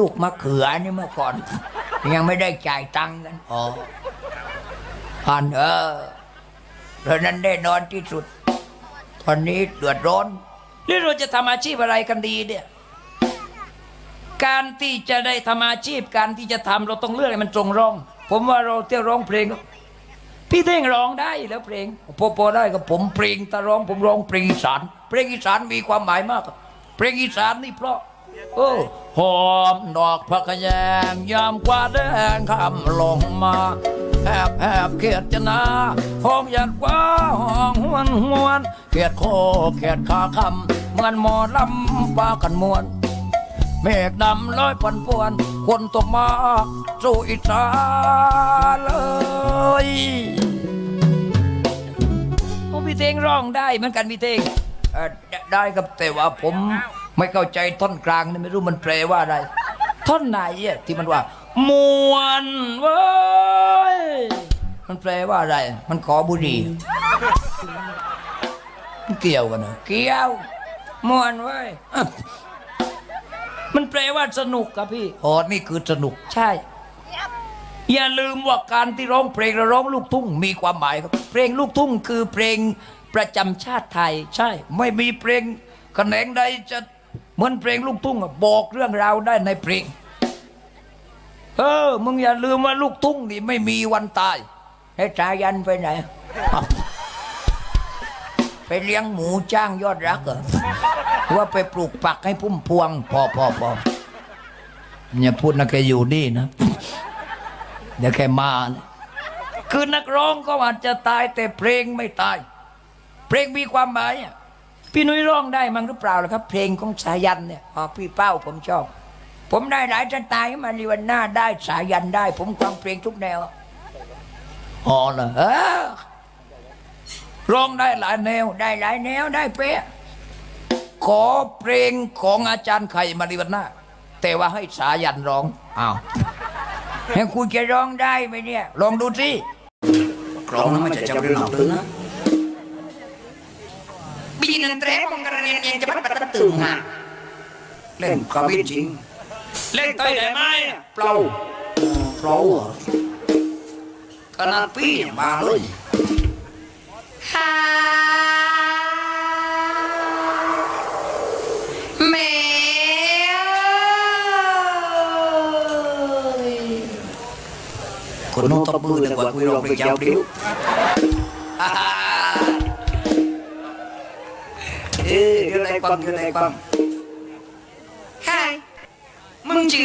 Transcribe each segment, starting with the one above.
ลูกมะเขือนี่เมื่อก่อน ยังไม่ได้จ่ายตังค์กันอ๋อผ่านเออเพราะนั้นได้นอนที่สุด ตอนนี้เดือดร้อนนี่เราจะทำอาชีพอะไรกันดีเนี่ย การที่จะได้ทำอาชีพการที่จะทำเราต้องเลือกให้มันตรงร่อง ผมว่าเราเที่ยวร้องเพลง พี่เท่งร้องได้แล้วเพลงพอพอได้ก็ผมเพลงตะร้องผมร้องเพลงอีสานเพลงอีสานมีความหมายมากเพลงอีสานนี่เพราะโอ้ หอมดอกพะขยงยามกว่าแดงคำลงมาแอบแอบเขียดจนาห้องหยัดว่าห้องหวนหวนเขียดโคเขียดขาคำเหมือนหมอลำปากันมวนเมฆดำลอยพันปวน คนตกมาสู่อิสาเลยโอ้พี่เทงร้องได้เหมือนกันพี่เทงได้ครับแต่ว่าผม ไม่เข้าใจท่อนกลางนี่ไม่รู้มันแปลว่าอะไร ท่อนไหนอะที่มันว่ามวนเว้ยมันแปลว่าอะไร มันขอบุหรี่มันเกี่ยวกันเหรอเกี่ยวมวนเว้ยมันแปลว่าสนุกครับพี่อ๋อนี่คือสนุกใช่ อย่าลืมว่าการที่ร้องเพลงและร้องลูกทุ่งมีความหมายครับ เพลงลูกทุ่งคือเพลงประจำชาติไทย ใช่ ไม่มีเพลงแขนงใดจะ เหมือนเพลงลูกทุ่งบอกเรื่องราวได้ในเพลง เออ มึงอย่าลืมว่าลูกทุ่งนี่ไม่มีวันตายให้ชายันไปไหน ไปเลี้ยงหมูจ้างยอดรักเหรอว่าไปปลูกปักให้พุ่มพวง พอพอพออย่าพูดนะแกอยู่นี่นะ เดี๋ยวแกมานะคือนักร้องก็อาจจะตายแต่เพลงไม่ตาย เพลงมีความหมายอะ พี่นุ้ยร้องได้มั้งหรือเปล่าล่ะครับ เพลงของสายันเนี่ยอ๋อพี่เป้าผมชอบ ผมได้หลายสไตล์มาลีวันหน้าได้สายันได้ ผมฟังเพลงทุกแนวอ๋อเหรอเออร้องได้หลายแนว ได้หลายแนวได้เป๊ะขอเพลงของอาจารย์ไข่มาริวันนาแต่ว่าให้สายันร้องอ้าวให้คุณจะร้องได้ไหมเนี่ยลองดูสิกรองนะมันจะจำเรื่องหนักเลยนะ Binan tre kung karanian yan cepat patatungha. เล่นกระบิดจริงเล่นเต้ยได้ไหมเปล่าเปล่าเหรอขนาดพี่ยังมาเลย Ha. Mẹ ơi. คนโน้ตตบมือเลย กว่าคุยร้องเพลงยาวเดียวเออเดี๋ยวได้ความเดี๋ยวได้ความ Hai. Mừng chữ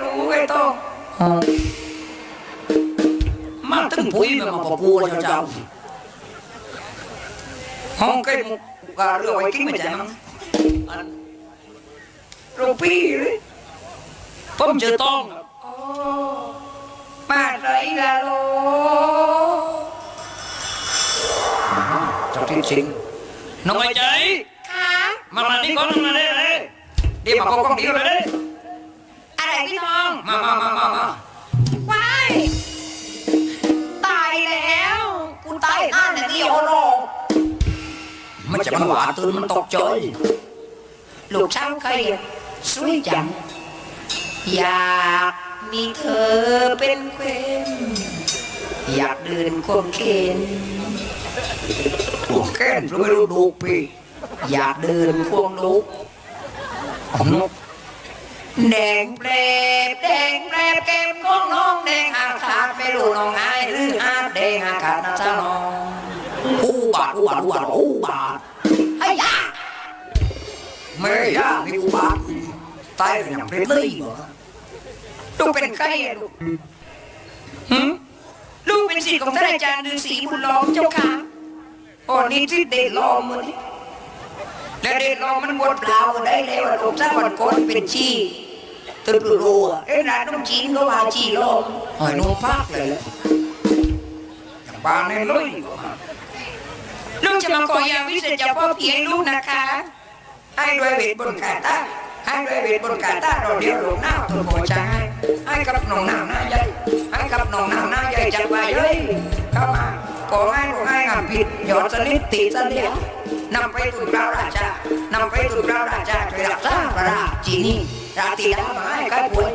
รู้ไอ้โตมาตึงปุ๋ยมาปะปัวเจ้าห้องใกล้มุกกาเรือไว้กิ้งไม่จังอันรูปีเลยผมเจอต้องมาไรล่ะโลจับทิ้งสิงน้องไอ้ใจค่ะมามานี่ก่อนมาเลยเลยเดี๋ยวมาพบกล้องเดียวเลยอะไรพี่ทองมามามามามาว้ายตายแล้วกูตายนั่นน่ะนี่โอโลมันจะมาหวาตื่นมันตกใจลูกช่างเคยสวยจังอยากมีเธอเป็นเพื่อนอยากเดินควงเคนพวกแก้นไม่รู้ดูพี่ อยากเดินควงลุกแดงเปรบแดงเปรบเกมของน้องแดงอาขาดไม่รู้น้องไอ้หรืออาแดงอากาศนะจ๊ะน้องอูบาทอูบาทอูบาทอูบาทไอ้ยาไม่ยากนี่อูบาทตายเป็นอย่างเพลเลยเหรอลูกเป็นใครอะลูกหืมลูกเป็นศิษย์ของท่านอาจารย์ฤาษีบุญล้อมเจ้าค่ะโอ้นี่ที่เดชล้อมมือนี่ แล้วเดชล้อมมันบวชเปล่าได้แล้วอะลูกสักวันก่อนเป็นชี้ตึกรัวเอ้ยร้าน้องจีนก็มาชีล้อมหอยนุ่มพักเลยแหละอย่างบ้านนี่เลยลูกจะมาขอยาวิเศษจากพ่อผีให้ลูกนะคะ ให้ด้วยเวทบนกาตาให้ด้วยเวทบนกาตาเราเดียวหลูกหน้าตัวโมจางให้ให้กับน้องหน้าหน้าใหญ่ให้กับน้องหน้าหน้าใหญ่จัดไปเฮ้ยเข้ามา ก็ให้ก็ให้งามผิดหยอดสลิดตีสลิดนำไปตุนพระราชานำไปตุนพระราชาช่วยรักษาพระราชินีราตรีดามาให้ใกล้ป่วย